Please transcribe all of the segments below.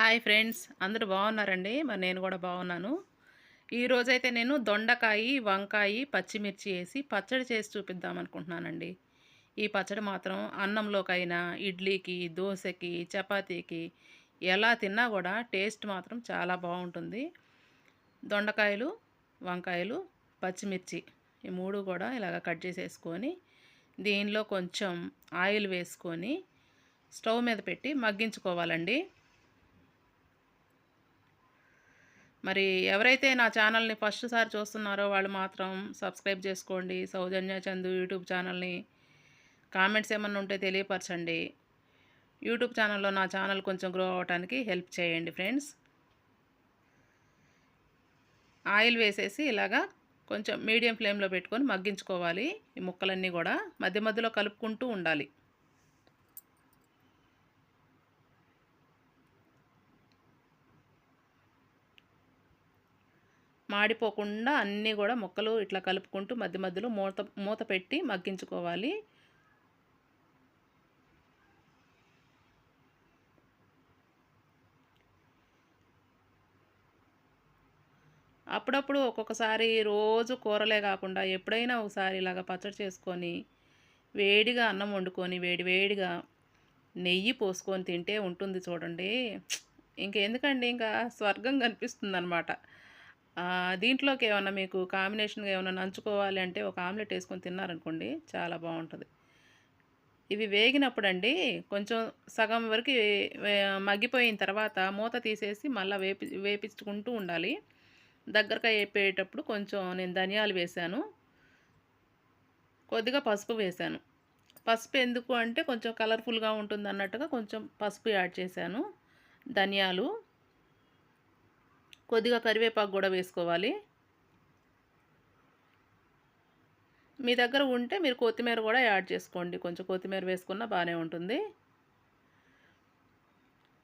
Hi friends అందరూ బాగున్నారండి? మరి నేను కూడా బాగున్నాను. ఈరోజైతే నేను దొండకాయ వంకాయ పచ్చిమిర్చి వేసి పచ్చడి చేసి చూపిద్దాం అనుకుంటున్నానండి. ఈ పచ్చడి మాత్రం అన్నంలోకైనా ఇడ్లీకి దోశకి చపాతీకి ఎలా తిన్నా కూడా టేస్ట్ మాత్రం చాలా బాగుంటుంది. దొండకాయలు వంకాయలు పచ్చిమిర్చి ఈ మూడు కూడా ఇలాగ కట్ చేసేసుకొని దీనిలో కొంచెం ఆయిల్ వేసుకొని స్టవ్ మీద పెట్టి మగ్గించుకోవాలండి. మరి ఎవరైతే నా ఛానల్ని ఫస్ట్ సారి చూస్తున్నారో వాళ్ళు మాత్రం సబ్స్క్రైబ్ చేసుకోండి. సౌజన్య చందు యూట్యూబ్ ఛానల్ని కామెంట్స్ ఏమన్నా ఉంటే తెలియపరచండి. యూట్యూబ్ ఛానల్లో నా ఛానల్ కొంచెం గ్రో అవ్వడానికి హెల్ప్ చేయండి ఫ్రెండ్స్ ఆయిల్ వేసేసి ఇలాగా కొంచెం మీడియం ఫ్లేమ్లో పెట్టుకొని మగ్గించుకోవాలి. ఈ ముక్కలన్నీ కూడా మధ్య మధ్యలో కలుపుకుంటూ ఉండాలి. మాడిపోకుండా అన్నీ కూడా ముక్కలు ఇట్లా కలుపుకుంటూ మధ్య మధ్యలో మూత మూత పెట్టి మగ్గించుకోవాలి. అప్పుడప్పుడు ఒక్కొక్కసారి రోజు కూరలే కాకుండా ఎప్పుడైనా ఒకసారి ఇలాగ పచ్చడి చేసుకొని వేడిగా అన్నం వండుకొని వేడి వేడిగా నెయ్యి పోసుకొని తింటే ఉంటుంది చూడండి. ఇంకెందుకండి? ఇంకా స్వర్గం కనిపిస్తుంది అనమాట దీంట్లోకి ఏమన్నా మీకు కాంబినేషన్గా ఏమైనా నంచుకోవాలి అంటే ఒక ఆమ్లెట్ వేసుకొని తిన్నారనుకోండి చాలా బాగుంటుంది. ఇవి వేగినప్పుడు అండి కొంచెం సగం వరకు మగ్గిపోయిన తర్వాత మూత తీసేసి మళ్ళీ వేపి వేపించుకుంటూ ఉండాలి. దగ్గరగా వేపేటప్పుడు కొంచెం నేను ధనియాలు వేశాను కొద్దిగా పసుపు వేశాను పసుపు ఎందుకు అంటే కొంచెం కలర్ఫుల్గా ఉంటుంది అన్నట్టుగా కొంచెం పసుపు యాడ్ చేశాను. ధనియాలు కొద్దిగా కరివేపాకు కూడా వేసుకోవాలి. మీ దగ్గర ఉంటే మీరు కొత్తిమీర కూడా యాడ్ చేసుకోండి. కొంచెం కొత్తిమీర వేసుకున్నా బాగానే ఉంటుంది.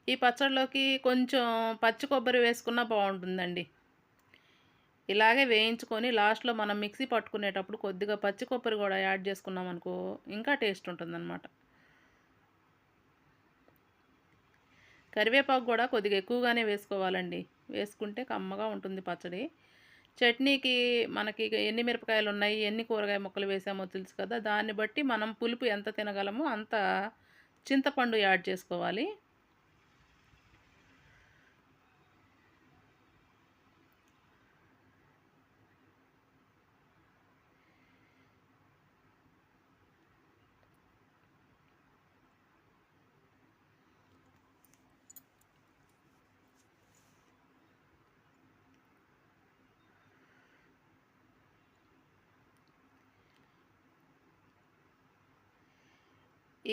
ఈ పచ్చడిలోకి కొంచెం పచ్చి కొబ్బరి వేసుకున్నా బాగుంటుందండి. ఇలాగే వేయించుకొని లాస్ట్లో మనం మిక్సీ పట్టుకునేటప్పుడు కొద్దిగా పచ్చి కొబ్బరి కూడా యాడ్ చేసుకున్నాం అనుకో ఇంకా టేస్ట్ ఉంటుందన్నమాట. కరివేపాకు కూడా కొద్దిగా ఎక్కువగానే వేసుకోవాలండి. వేసుకుంటే కమ్మగా ఉంటుంది పచ్చడి. చట్నీకి మనకి ఎన్ని మిరపకాయలు ఉన్నాయి ఎన్ని కూరగాయ ముక్కలు వేసామో తెలుసు కదా. దాన్ని బట్టి మనం పులుపు ఎంత తినగలమో అంత చింతపండు యాడ్ చేసుకోవాలి.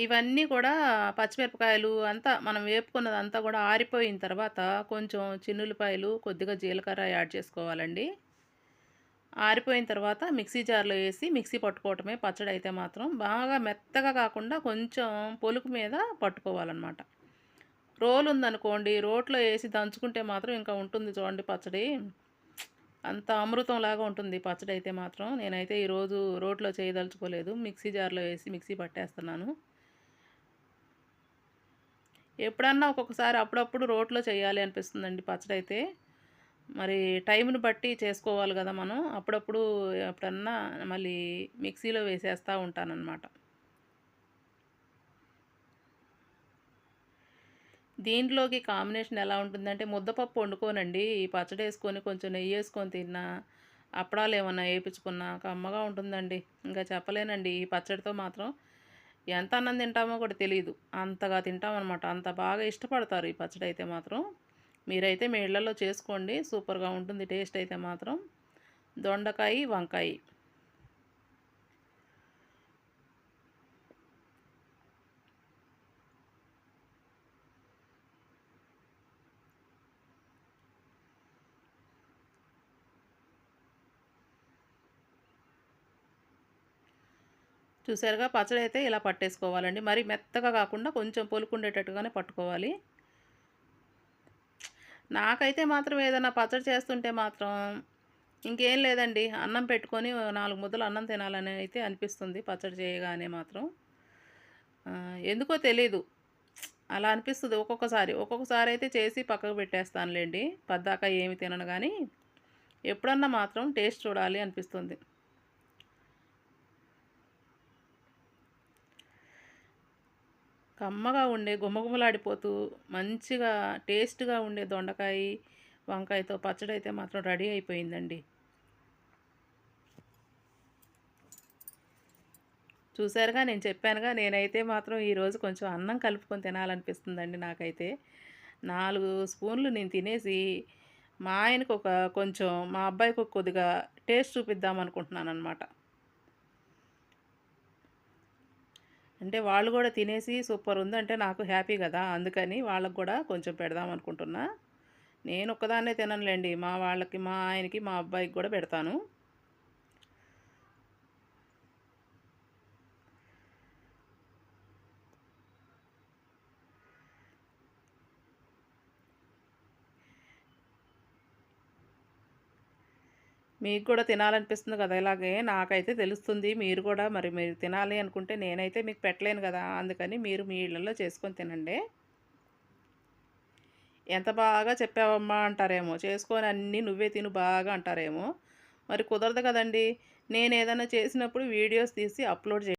ఇవన్నీ కూడా పచ్చిమిరపకాయలు అంతా మనం వేపుకున్నదంతా కూడా ఆరిపోయిన తర్వాత కొంచెం చిన్నులపాయలు కొద్దిగా జీలకర్ర యాడ్ చేసుకోవాలండి. ఆరిపోయిన తర్వాత మిక్సీ జార్లో వేసి మిక్సీ పట్టుకోవటమే పచ్చడి అయితే మాత్రం బాగా మెత్తగా కాకుండా కొంచెం పొలుకు మీద పట్టుకోవాలన్నమాట. రోలు ఉందనుకోండి రోట్లో వేసి దంచుకుంటే మాత్రం ఇంకా ఉంటుంది చూడండి పచ్చడి. అంత అమృతంలాగా ఉంటుంది పచ్చడి అయితే మాత్రం. నేనైతే ఈరోజు రోట్లో చేయదలుచుకోలేదు. మిక్సీ జార్లో వేసి మిక్సీ పట్టేస్తున్నాను. ఎప్పుడన్నా ఒక్కొక్కసారి అప్పుడప్పుడు రోట్లో చేయాలి అనిపిస్తుందండి పచ్చడి అయితే మరి టైంని బట్టి చేసుకోవాలి కదా మనం. అప్పుడప్పుడు ఎప్పుడన్నా మళ్ళీ మిక్సీలో వేసేస్తూ ఉంటానన్నమాట. దీంట్లోకి కాంబినేషన్ ఎలా ఉంటుందంటే ముద్దపప్పు వండుకోనండి. ఈ పచ్చడి వేసుకొని కొంచెం నెయ్యి వేసుకొని తిన్నా అప్పడాలు ఏమన్నా వేయించుకున్నా కమ్మగా ఉంటుందండి. ఇంకా చెప్పలేనండి. ఈ పచ్చడితో మాత్రం ఎంత అన్నం తింటామో కూడా తెలియదు అంతగా తింటామన్నమాట. అంత బాగా ఇష్టపడతారు ఈ పచ్చడి అయితే మాత్రం. మీరైతే మీ ఇళ్ళలో చేసుకోండి. సూపర్గా ఉంటుంది. టేస్ట్ అయితే మాత్రం. దొండకాయ వంకాయ. చూసారుగా పచ్చడి అయితే ఇలా పట్టేసుకోవాలండి. మరి మెత్తగా కాకుండా కొంచెం పొలుకుండేటట్టుగానే పట్టుకోవాలి. నాకైతే మాత్రం ఏదైనా పచ్చడి చేస్తుంటే మాత్రం ఇంకేం లేదండి. అన్నం పెట్టుకొని నాలుగు ముద్దలు అన్నం తినాలని అయితే అనిపిస్తుంది పచ్చడి చేయగానే మాత్రం. ఎందుకో తెలీదు. అలా అనిపిస్తుంది ఒక్కొక్కసారి. ఒక్కొక్కసారి అయితే చేసి పక్కకు పెట్టేస్తానులేండి. పద్దాక ఏమి తినను కానీ ఎప్పుడన్నా మాత్రం టేస్ట్ చూడాలి అనిపిస్తుంది. కమ్మగా ఉండే గుమగుమలాడిపోతూ మంచిగా టేస్ట్గా ఉండే దొండకాయ వంకాయతో పచ్చడి అయితే మాత్రం రెడీ అయిపోయిందండి. చూసారుగా నేను చెప్పానుగా నేనైతే మాత్రం ఈరోజు కొంచెం అన్నం కలుపుకొని తినాలనిపిస్తుందండి నాకైతే. నాలుగు స్పూన్లు నేను తినేసి మా ఆయనకు ఒక కొంచెం మా అబ్బాయికి ఒక కొద్దిగా టేస్ట్ చూపిద్దాం అనుకుంటున్నాను అనమాట అంటే వాళ్ళు కూడా తినేసి సూపర్ ఉందంటే నాకు హ్యాపీ కదా అందుకని వాళ్ళకు కూడా కొంచెం పెడదాం అనుకుంటున్నా. నేను ఒక్కదాన్నే తిననులేండి మా వాళ్ళకి మా ఆయనకి మా అబ్బాయికి కూడా పెడతాను. మీకు కూడా తినాలనిపిస్తుంది కదా ఇలాగే. నాకైతే తెలుస్తుంది. మీరు కూడా మరి మీరు తినాలి అనుకుంటే నేనైతే మీకు పెట్టలేను కదా. అందుకని మీరు మీ ఇళ్ళల్లో చేసుకొని తినండి. ఎంత బాగా చెప్పావమ్మా అంటారేమో. చేసుకొని అన్నీ నువ్వే తిను బాగా అంటారేమో. మరి కుదరదు కదండి. నేను ఏదైనా చేసినప్పుడు వీడియోస్ తీసి అప్లోడ్